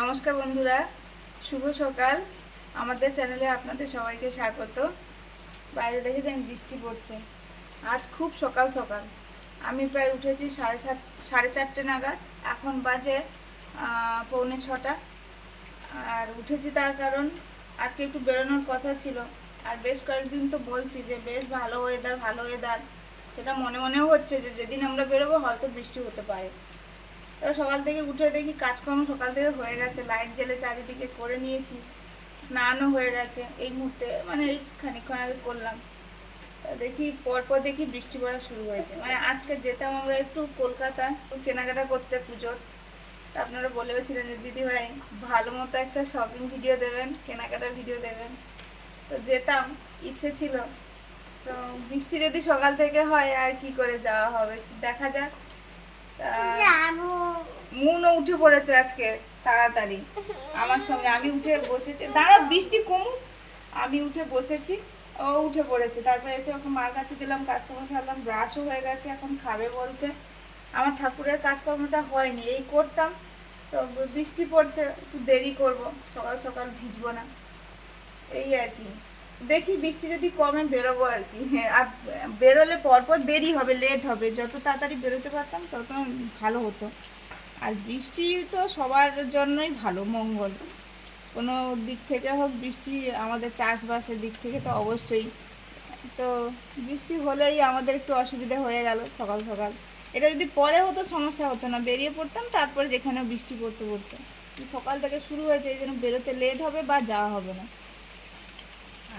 নমস্কার বন্ধুরা, শুভ সকাল। আমাদের চ্যানেলে আপনাদের সবাইকে স্বাগত। বাইরে দেখে যান বৃষ্টি পড়ছে। আজ খুব সকাল সকাল। আমি প্রায় উঠেছি সাড়ে সাত, সাড়ে চারটে নাগাদ। এখন বাজে পৌনে ছটা। আর উঠেছি তার কারণ, আজকে একটু বেরোনোর কথা ছিল। আর বেশ কয়েকদিন তো বলছি যে, বেশ ভালো ওয়েদার ভালো ওয়েদার সেটা মনে মনেও হচ্ছে যে, যেদিন আমরা বেরোবো হয়তো বৃষ্টি হতে পারে। এবার সকাল থেকে উঠে দেখি কাজকর্ম সকাল থেকে হয়ে গেছে। লাইট জেলে চারিদিকে করে নিয়েছি, স্নানও হয়ে গেছে। এই মুহূর্তে মানে এই খানিকক্ষণ আগে করলাম। দেখি পরপর দেখি বৃষ্টি পড়া শুরু হয়েছে। মানে আজকে যেতাম আমরা একটু কলকাতা কেনাকাটা করতে পুজোর। আপনারা বলেও ছিলেন যে, দিদি ভাই, ভালো মতো একটা শপিং ভিডিও দেবেন, কেনাকাটার ভিডিও দেবেন। তো যেতাম, ইচ্ছে ছিল। তো বৃষ্টি যদি সকাল থেকে হয়, আর কি করে যাওয়া হবে? দেখা যাক। তা মুনও উঠে পড়েছে আজকে, তাড়াতাড়ি। আমার সঙ্গে আমি উঠে বসেছি। দাঁড়া বৃষ্টি কমুক। আমি উঠে বসেছি, ও উঠে পড়েছে। তারপরে এসে ওকে মার কাছে দিলাম, কাজকর্ম সারলাম ব্রাশও হয়ে গেছে, এখন খাবে বলছে। আমার ঠাকুরের কাজকর্মটা হয়নি, এই করতাম। তো বৃষ্টি পড়ছে, একটু দেরি করব, সকাল সকাল ভিজবো না। এই আর কি। দেখি বৃষ্টি যদি কমে, বেরোবো আর কি। হ্যাঁ আর বেরোলে পরপর দেরি হবে লেট হবে। যত তাড়াতাড়ি বেরোতে পারতাম, তত ভালো হতো। আর বৃষ্টি তো সবার জন্যই ভালো মঙ্গল। কোনো দিক থেকে হোক বৃষ্টি আমাদের চাষবাসের দিক থেকে তো অবশ্যই। তো বৃষ্টি হলেই আমাদের একটু অসুবিধা হয়ে গেল সকাল সকাল। এটা যদি পরে হতো সমস্যা হতো না বেরিয়ে পড়তাম তারপরে যেখানে বৃষ্টি পড়তে পড়তো। সকাল থেকে শুরু হয়েছে এই জন্য বেরোতে লেট হবে বা যাওয়া হবে না।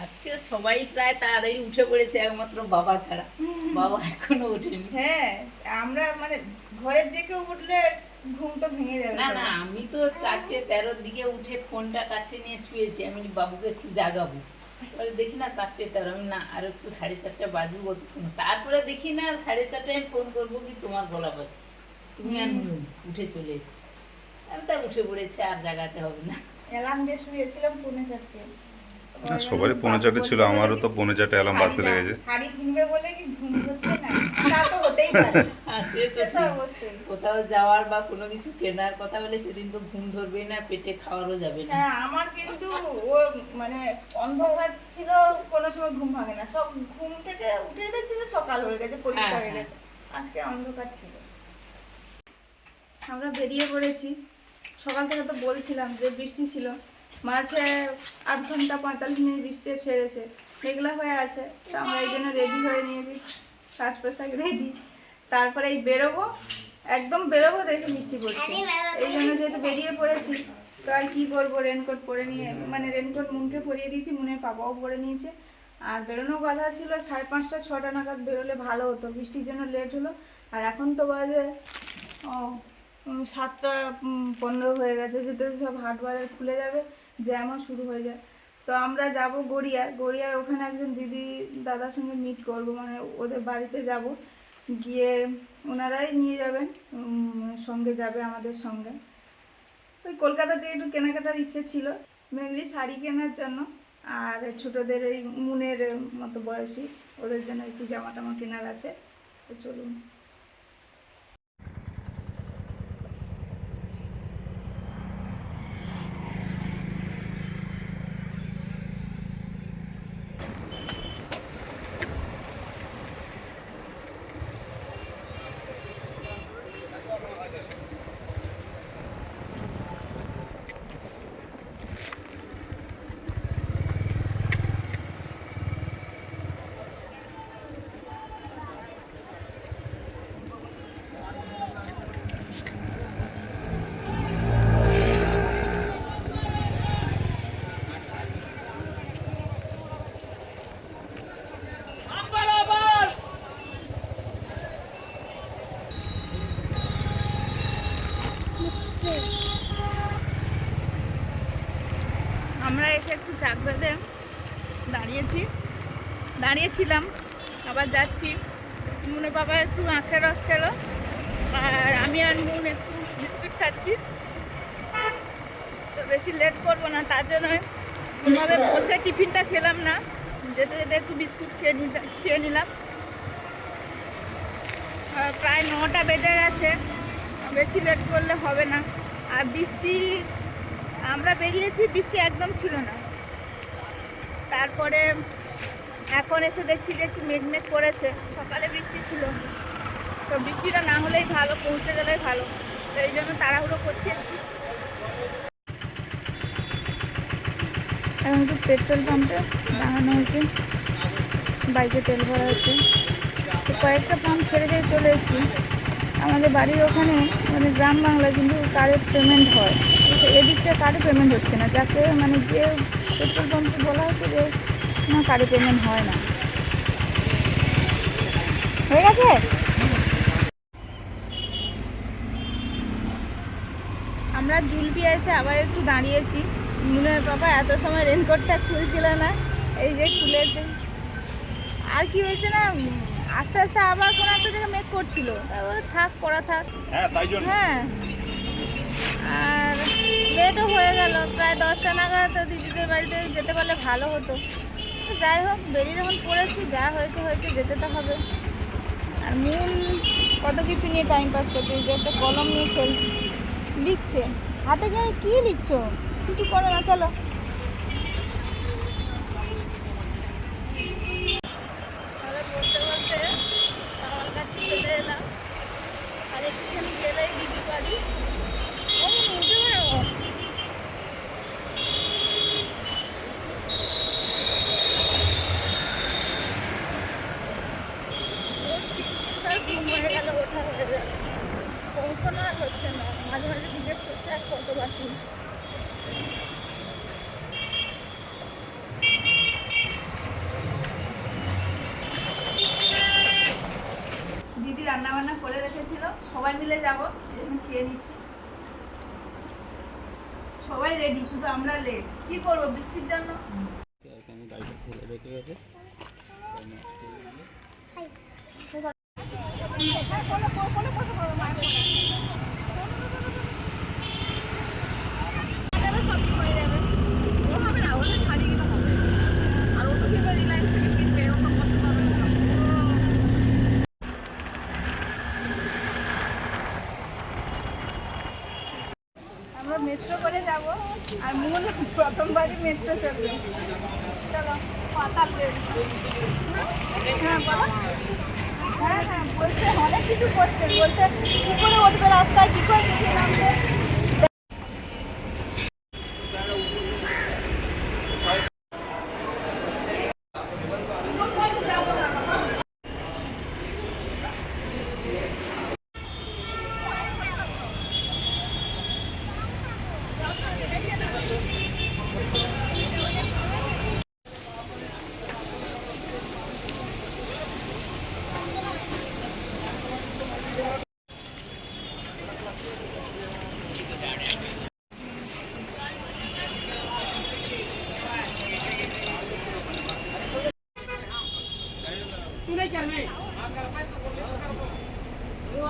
আজকে সবাই প্রায় তাড়াতাড়ি উঠে পড়েছে একমাত্র বাবা ছাড়া। বাবা এখনও ওঠেনি। হ্যাঁ আমরা মানে ঘরের যে কেউ উঠলে ঘুম তো ভেঙে যাবে না না আমি তো চারটে তেরোর দিকে উঠে ফোনটা কাছে নিয়ে শুয়েছি। আমি বাবুকে একটু জাগাবো। বলে দেখি না চারটে তেরো। আমি না আর একটু সাড়ে চারটে বাজবো তারপরে দেখি না সাড়ে চারটায় আমি ফোন করব কি তোমার গলা পাচ্ছি তুমি আর উঠে চলে এসছি। আমি তার উঠে পড়েছে আর জাগাতে হবে না। অ্যালার্ম দিয়ে শুয়েছিলাম পৌনে চারটে। না, সবারই পৌনে চারটে ছিল, আমারও তো পৌনে চারটে অ্যালার্ম বাজতে লেগেছে। শাড়ি কিনবে বলে কি ঘুম না? তো হতেই পারে। হ্যাঁ কোথাও যাওয়ার বা কোনো কিছু কেনার কথা বলে সেদিন তো ঘুম ধরবে না পেটে খাওয়ারও যাবে না। হ্যাঁ আমার কিন্তু ও মানে অন্ধকার ছিল কোনো সময় ঘুম ভাঙে না। সব ঘুম থেকে উঠে দেখছি যে সকাল হয়ে গেছে পরিষ্কার হয়ে হ্যাঁ, গেছে। আজকে অন্ধকার ছিল। আমরা বেরিয়ে পড়েছি। সকাল থেকে তো বলছিলাম যে বৃষ্টি ছিল। মাঝে আধ ঘণ্টা পঁয়তাল্লিশ মিনিট বৃষ্টি ছেড়েছে মেঘলা হয়ে আছে তো আমরা এই জন্য রেডি হয়ে নিয়েছি সাজ পোশাক রেডি তারপরে এই বেরোবো একদম বেরোবো দেখে মিষ্টি পড়ছে। এই জন্য যেহেতু বেরিয়ে পড়েছি তো আর কী করব রেনকোট পরে নিয়ে মানে রেনকোট মুনকে পরিয়ে দিয়েছি মুনের পাপাও পরে নিয়েছে। আর বেরোনোর কথা ছিল সাড়ে পাঁচটা ছটা নাগাদ বেরোলে ভালো হতো বৃষ্টির জন্য লেট হলো। আর এখন তো বাজে ও সাতটা পনেরো হয়ে গেছে যেতে সব হাট বাজার খুলে যাবে জ্যামও শুরু হয়ে যায়। তো আমরা যাব গড়িয়া গড়িয়ার ওখানে একজন দিদি, দাদার সঙ্গে মিট করব। মানে ওদের বাড়িতে যাব। গিয়ে ওনারাই নিয়ে যাবেন। সঙ্গে যাবে আমাদের সঙ্গে। ওই কলকাতাতে একটু কেনাকাটার ইচ্ছে ছিল। মেনলি শাড়ি কেনার জন্য। আর ছোটদের এই মুনের মতো বয়সী। ওদের জন্য একটু জামা টামা কেনার আছে। তো চলুন আমরা এসে একটু চাক বেঁধে দাঁড়িয়েছি। দাঁড়িয়েছিলাম, আবার যাচ্ছি। মুনে বাবা একটু আখের রস খেলো, আর আমি আর মুন একটু বিস্কুট খাচ্ছি। তো বেশি লেট করব না, তার জন্য কোনোভাবে বসে টিফিনটা খেলাম না। যেতে যেতে একটু বিস্কুট খেয়ে খেয়ে নিলাম। প্রায় নটা বেজে গেছে, বেশি লেট করলে হবে না। আর বৃষ্টি, আমরা বেরিয়েছি, বৃষ্টি একদম ছিল না। তারপরে এখন এসে দেখছি যে একটু মেঘমেঘ করেছে। সকালে বৃষ্টি ছিল। তো বৃষ্টিটা না হলেই ভালো, পৌঁছে গেলেই ভালো। তো এই জন্য তাড়াহুড়ো করছি। এখন একটু পেট্রোল পাম্পে দাঁড়ানো হয়েছে। বাইকে তেল ভরা হয়েছে তো কয়েকটা পাম্প ছেড়ে দিয়ে চলে এসেছি। আমাদের বাড়ির ওখানে মানে গ্রাম বাংলা কিন্তু কারেন্ট পেমেন্ট হয়। এদিকটা কারে পেমেন্ট হচ্ছে না। যাকে মানে যে পেট্রোল পাম্পে বলা হয়েছে যে না কারে পেমেন্ট হয় না। হয়ে গেছে? আমরা জুলপি এসে আবার একটু দাঁড়িয়েছি। নুনের বাবা এত সময় রেনকোটটা খুলছিল না এই যে খুলেছে। আর কি হয়েছে না আস্তে আস্তে আবার কোনো একটা জায়গায় মেক করছিল। থাক করা থাক। হ্যাঁ হ্যাঁ। আর লেটও হয়ে গেল। প্রায় দশটা নাগাদ তো দিদিদের বাড়িতে যেতে পারলে ভালো হতো। যাই হোক, বেরিয়ে যখন পড়েছি, যা হয়েছে হয়েছে, যেতে তো হবে। আর মূল কত কিছু নিয়ে টাইম পাস করছে, যে একটা কলম নিয়ে খেলছি। লিখছে। হাতে গিয়ে কী লিখছো? কিছু করো না, চলো। চলে এলাম। আর একটুখানি গেলেই দিদি বাড়ি ও উঠে বেরো তার ঘুম হয়ে গেল ওঠা হয়ে গেল পৌঁছানো আর হচ্ছে না মাঝে মাঝে জিজ্ঞেস করছে আর কত বাকি দিদি রান্না বান্না করে রেখেছিল সবাই মিলে যাব এখন খেয়ে নিচ্ছি। সবাই রেডি শুধু আমরা লেট কি করব বৃষ্টির জন্য? আমি গাড়িটা ফেলে রেখে গেছে মেট্রো করে যাব। আর মন প্রথমবারই মেট্রো চলবে। চলো রেল হ্যাঁ হ্যাঁ হ্যাঁ বলছে, অনেক কিছু করছে। বলছে, কী করে উঠবে রাস্তায়? কী করে নিচে নামবে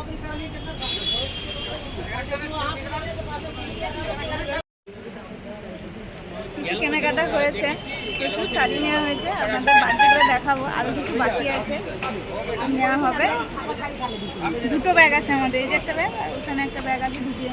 কিছু কেনাকাটা হয়েছে, প্রচুর শাড়ি নেওয়া হয়েছে আপনাদের বাড়িতে দেখাবো। আরও কিছু বাকি আছে, নেওয়া হবে। দুটো ব্যাগ আছে আমাদের, এই যে একটা ব্যাগ, আর ওখানে একটা ব্যাগ আছে নিয়ে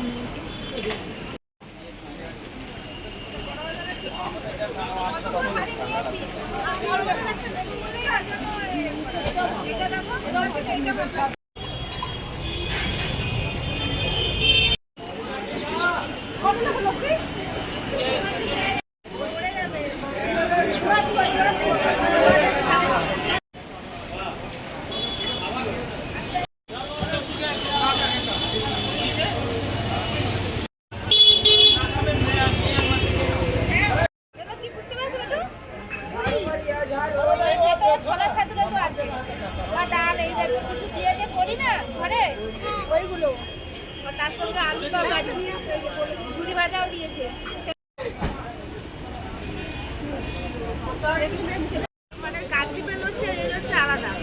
ছোলা ছাতুরা তো আছে বা ডাল এই জাতীয় কিছু দিয়ে যে করি না ঘরে ওইগুলো আর তার সঙ্গে আলু তরকারি ভাজাও দিয়েছে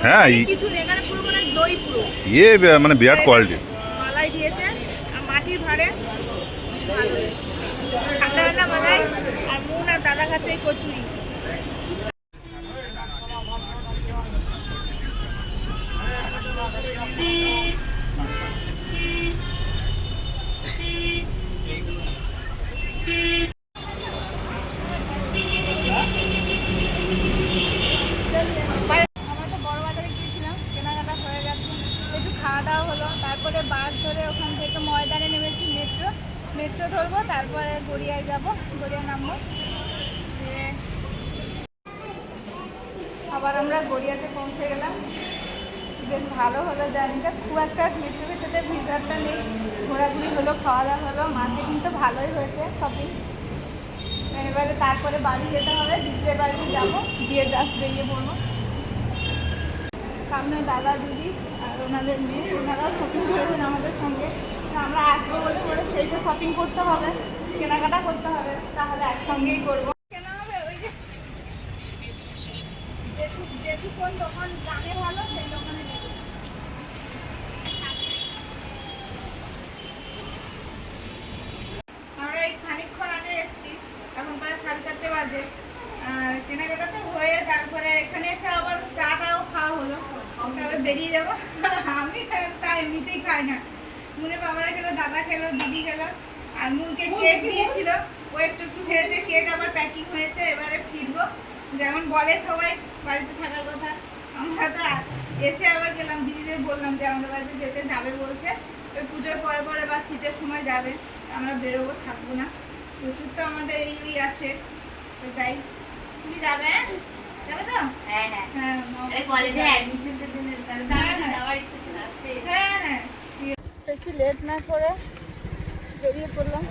হ্যাঁ, পুরো। ইয়ে মানে বিরাট কোয়ালিটি মালাই দিয়েছে আর মাটির ভাড়ে ভালো ঠান্ডা ঠান্ডা মালাই আর মুন আর দাদা খাচ্ছে এই কচুরি থেকে বাস ধরে ওখান থেকে ময়দানে নেমেছি মেট্রো মেট্রো ধরবো তারপরে গড়িয়ায় যাব গড়িয়া নামবো দিয়ে আবার আমরা গড়িয়াতে পৌঁছে গেলাম বেশ ভালো হলো জার্নিটা খুব একটা মেট্রো ভেতরে ভিড়ভাড়টা নেই। ঘোরাঘুরি হলো খাওয়া দাওয়া হলো মার্কেটিং তো ভালোই হয়েছে শপিং এবারে তারপরে বাড়ি যেতে হবে দিদিদের বাড়ি যাব দিয়ে জাস্ট বেরিয়ে পড়ব। সামনে দাদা, দিদি আর ওনাদের মেয়ে, ওনারাও শপিং করেছেন আমাদের সঙ্গে। আমরা আসব বলে পরে সেই তো শপিং করতে হবে, কেনাকাটা করতে হবে, তাহলে একসঙ্গেই করব। কেনা হবে? ওই যে যেটুকুন দোকান দামে ভালো? সেই দোকানে নেব আমরা এই খানিকক্ষণ আগে এসেছি এখন প্রায় সাড়ে চারটে বাজে আর কেনাকাটা তো হয়ে তারপরে এখানে এসে আবার চাটাও খাওয়া হলো তবে বেরিয়ে যাব। আমি চা এমনিতেই খাই না। মুনে বাবারা খেলো দাদা খেলো দিদি খেলো আর মুনকে কেক দিয়েছিল। ও একটু একটু খেয়েছে কেক আবার প্যাকিং হয়েছে এবারে ফিরবো। যেমন বলে সবাই বাড়িতে থাকার কথা। আমরা তো এসে আবার গেলাম দিদিদের বললাম যে আমাদের বাড়িতে যেতে যাবে বলছে। ওই পুজোর পরে পরে বা শীতের সময় যাবে আমরা বেরোবো থাকব না। প্রচুর তো আমাদের এই ওই আছে। তো যাই তুমি যাবে হ্যাঁ? যাবে তো? হ্যাঁ হ্যাঁ। হ্যাঁ কলেজে অ্যাডমিশনটা বেশি লেট না করে বেরিয়ে পড়লাম।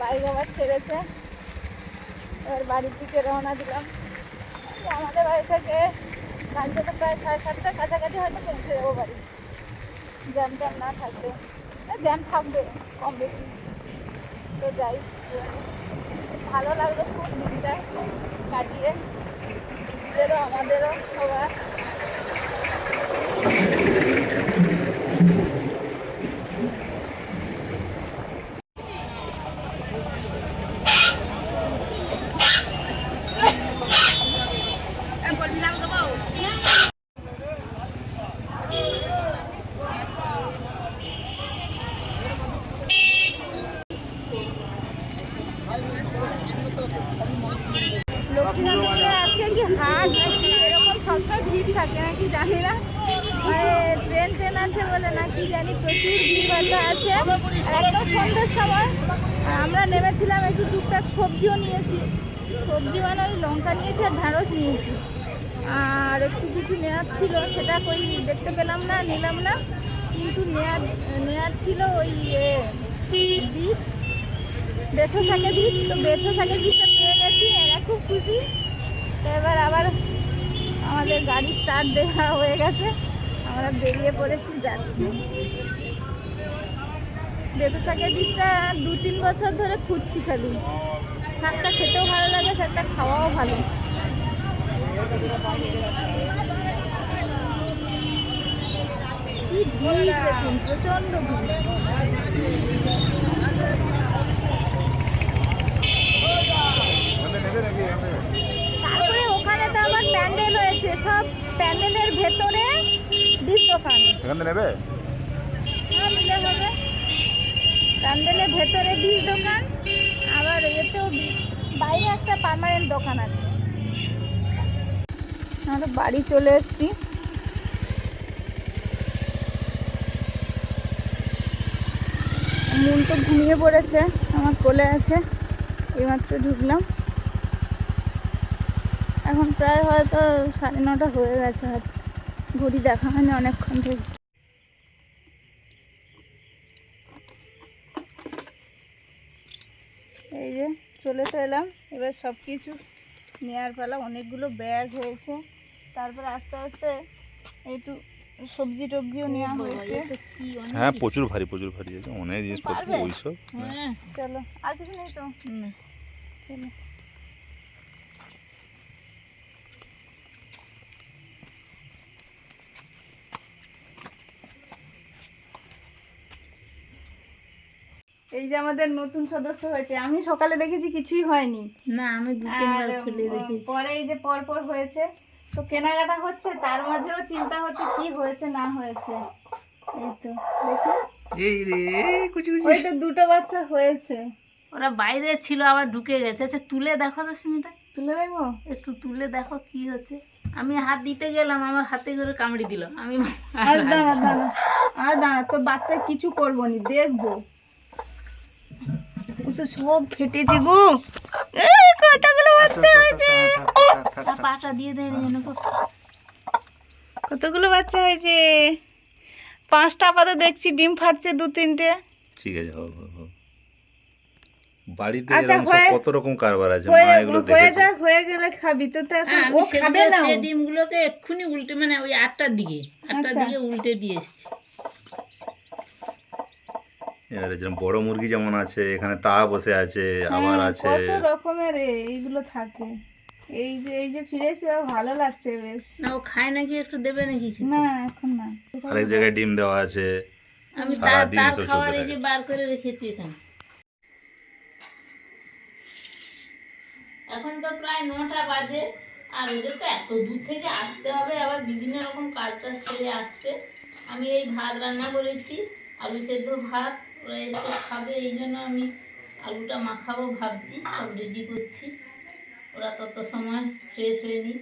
বাইক আবার ছেড়েছে। এবার বাড়ির দিকে রওনা দিলাম। আমাদের বাড়ি থেকে গাড়িতে তো প্রায় সাড়ে সাতটার কাছাকাছি হয়তো পৌঁছে যাব বাড়ি। জ্যাম ট্যাম না থাকবে জ্যাম থাকবে কম বেশি। তো যাই। ভালো লাগল খুব দিনটা কাটিয়ে। আমাদেরও সবার। Thank you. আছে বলে না কি জানি প্রচুর ভিড় ভাড়া আছে। আর একদম সন্ধ্যের সময় আর আমরা নেমেছিলাম একটু টুকটাক সবজিও নিয়েছি। সবজি মানে ওই লঙ্কা নিয়েছি আর ঢ্যাঁড়স নিয়েছি। আর একটু কিছু নেওয়ার ছিল, সেটা কই দেখতে পেলাম না, নিলাম না। কিন্তু নেয়ার নেয়ার ছিল ওই বীজ, বেথো শাকের বীজ। তো বেথো শাকের বীজটা পেয়ে গেছি, এরা খুব খুশি। এবার আবার আমাদের গাড়ি স্টার্ট দেওয়া হয়ে গেছে। আমরা বেরিয়ে পড়েছি, যাচ্ছি। বেথো শাকের বীজটা দু তিন বছর ধরে খুঁজছি খালি। শাকটা খেতেও ভালো লাগে, শাকটা খাওয়াও ভালো। কি প্রচণ্ড তারপরে ওখানে তো আবার প্যান্ডেল হয়েছে, সব প্যান্ডেলের ভেতরে দোকান। এখানে নেবে? হ্যাঁ নিলে হবে। প্যান্ডেলের ভেতরে বীজ দোকান আবার এতেও বাইরে একটা পার্মানেন্ট দোকান আছে। আমরা বাড়ি চলে এসেছি। মন তো ঘুমিয়ে পড়েছে আমার কোলে আছে এইমাত্র ঢুকলাম। এখন প্রায় হয়তো সাড়ে নটা হয়ে গেছে হয়তো। ঘড়ি দেখা হয়নি অনেকক্ষণ থেকে এই যে চলে তো এলাম এবার সব কিছু নেওয়ার পালা অনেকগুলো ব্যাগ হয়েছে। তারপর আস্তে আস্তে একটু সবজি টবজিও নেওয়া হয়েছে। হ্যাঁ প্রচুর ভারী প্রচুর ভারী আছে অনেক জিনিসপত্র পারবে? ওইসব হ্যাঁ। চলো আর কিছু নেই তো? চলো। এই যে আমাদের নতুন সদস্য হয়েছে আমি সকালে দেখেছি কিছুই হয়নি। না আমি দু তিনবার খুলে দেখেছি। পরে এই যে পর পর হয়েছে তো কেনাকাটা হচ্ছে তার মাঝেও চিন্তা হচ্ছে কি হয়েছে না হয়েছে। এই তো দেখুন। এই রে কুচি ওই তো দুটো বাচ্চা হয়েছে। ওরা বাইরে ছিল আবার ঢুকে গেছে। আচ্ছা তুলে দেখো তো সুমিতা। তুলে দেখব একটু তুলে দেখো কি হচ্ছে। আমি হাত দিতে গেলাম আমার হাতে করে কামড়ি দিল। আমি আর দাঁড়া দাঁড়া। আর দাঁড়া তোর বাচ্চা কিছু করব নি দেখব। তো সব ফেটেছে গো কতগুলো বাচ্চা হয়েছে। তা পাটা দিয়ে দেয় যেন কতগুলো বাচ্চা হয়েছে? পাঁচটা আপাতত দেখছি ডিম ফাটছে দু তিনটে। ঠিক আছে হোক হোক বাড়িতে আচ্ছা, এরকম কত রকম কারবার আছে? মা এগুলো হয়ে যাক হয়ে গেলে খাবি। তো তো এখন হ্যাঁ ও খাবে না ও। সে ডিমগুলোকে এক্ষুনি উল্টে মানে ওই আটটার দিকে আটটার আচ্ছা। দিকে উল্টে দিয়ে এসছি। এবারে যেরকম বড় মুরগি যেমন আছে এখানে তা বসে আছে আবার হ্যাঁ, আছে। কত রকমের এইগুলো থাকে। এই যে এই যে ফিরেছি ভালো লাগছে বেশ। না ও খায় নাকি? একটু দেবে নাকি খেতে? না এখন না। আরেক জায়গায় ডিম দেওয়া আছে। আমি তার সারাদিন তার খাবার এই যে বার করে রেখেছি এখানে। এখন তো প্রায় নটা বাজে আর ওদের তো এত দূর থেকে আসতে হবে আবার বিভিন্ন রকম কাজটা সেরে আসতে আমি এই ভাত রান্না করেছি আলু সেদ্ধ ভাত ওরা এসে খাবে, এই জন্য আমি আলুটা মাখাবো ভাবছি, সব রেডি করছি। ওরা তত সময় ফ্রেশ হয়ে নিই